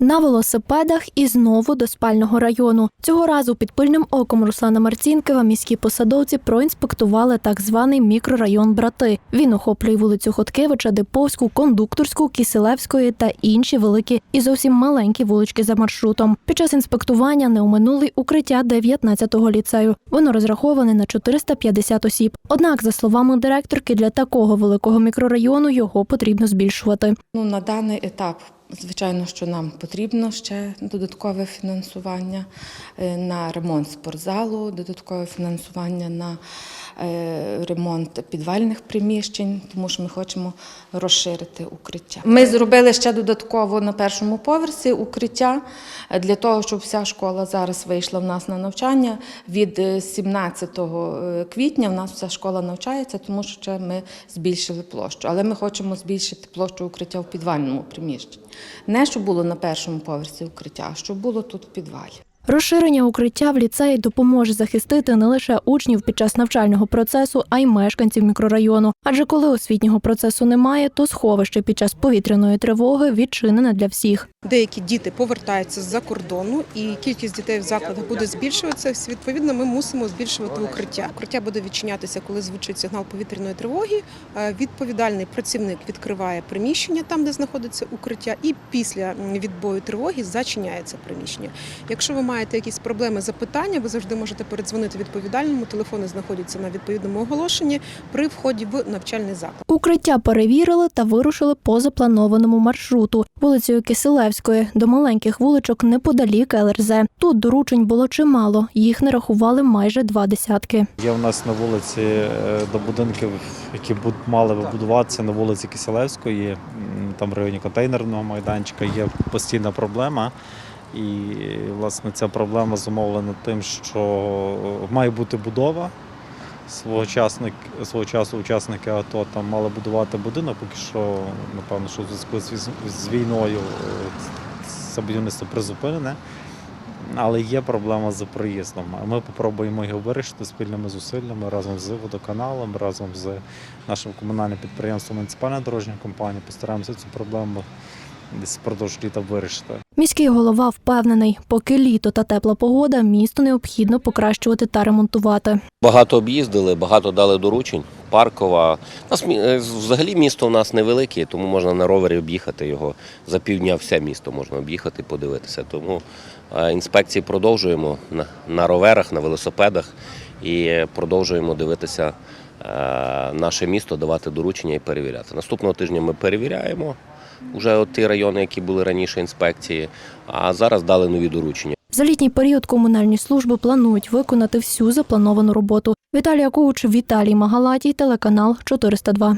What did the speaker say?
На велосипедах і знову до спального району. Цього разу під пильним оком Руслана Марцінкова міські посадовці проінспектували так званий мікрорайон Брати. Він охоплює вулицю Хоткевича, Диповську, Кондукторську, Киселевської та інші великі і зовсім маленькі вулички за маршрутом. Під час інспектування не оминули укриття 19-го ліцею. Воно розраховане на 450 осіб. Однак, за словами директорки, для такого великого мікрорайону його потрібно збільшувати. Ну, на даний етап, звичайно, що нам потрібно ще додаткове фінансування е, на ремонт спортзалу, додаткове фінансування на е, ремонт підвальних приміщень, тому що ми хочемо розширити укриття. Ми зробили ще додатково на першому поверсі укриття е, для того, щоб вся школа зараз вийшла в нас на навчання. Від е, 17 квітня в нас вся школа навчається, тому що ще ми збільшили площу. Але ми хочемо збільшити площу укриття в підвальному приміщенні. Не щоб було на першому поверсі укриття, а щоб було тут в підвалі. Розширення укриття в ліцеї допоможе захистити не лише учнів під час навчального процесу, а й мешканців мікрорайону. Адже коли освітнього процесу немає, то сховище під час повітряної тривоги відчинене для всіх. Деякі діти повертаються з-за кордону, і кількість дітей в закладах буде збільшуватися. Відповідно, ми мусимо збільшувати укриття. Укриття буде відчинятися, коли звучить сигнал повітряної тривоги. Е, Відповідальний працівник відкриває приміщення там, де знаходиться укриття, і після відбою тривоги зачиняється приміщення. Якщо ви маєте якісь проблеми, запитання, ви завжди можете передзвонити відповідальному. Телефони знаходяться на відповідному оголошенні при вході в навчальний заклад. Укриття перевірили та вирушили по запланованому маршруту вулицею Киселевської до маленьких вуличок неподалік ЛРЗ. Тут доручень було чимало. Їх не рахували майже два десятки. Є у нас на вулиці е, до будинків, які мали вибудуватися на вулиці Киселевської, там в районі контейнерного майданчика, є постійна проблема. І власне ця проблема зумовлена тим, що має бути будова. Свого, часник, свого часу учасники АТО там мали будувати будинок, поки що, напевно, що в зв'язку з, війною е, це будівництво призупинене. Але є проблема з проїздом. Ми спробуємо його вирішити спільними зусиллями разом з водоканалом, разом з нашим комунальним підприємством муніципальна дорожня компанія. Постараємося цю проблему десь впродовж літа вирішити. Міський голова впевнений, поки літо та тепла погода, місто необхідно покращувати та ремонтувати. Багато об'їздили, багато дали доручень. Паркова. Е, взагалі місто у нас невелике, тому можна на ровері об'їхати його. За півдня все місто можна об'їхати, подивитися. Тому е, інспекції продовжуємо на, на роверах, на велосипедах і продовжуємо дивитися е, наше місто, давати доручення і перевіряти. Наступного тижня ми перевіряємо вже от ті райони, які були раніше інспекції, а зараз дали нові доручення. За літній період комунальні служби планують виконати всю заплановану роботу. Віталія Коуч, Віталій Магалатій, телеканал 402.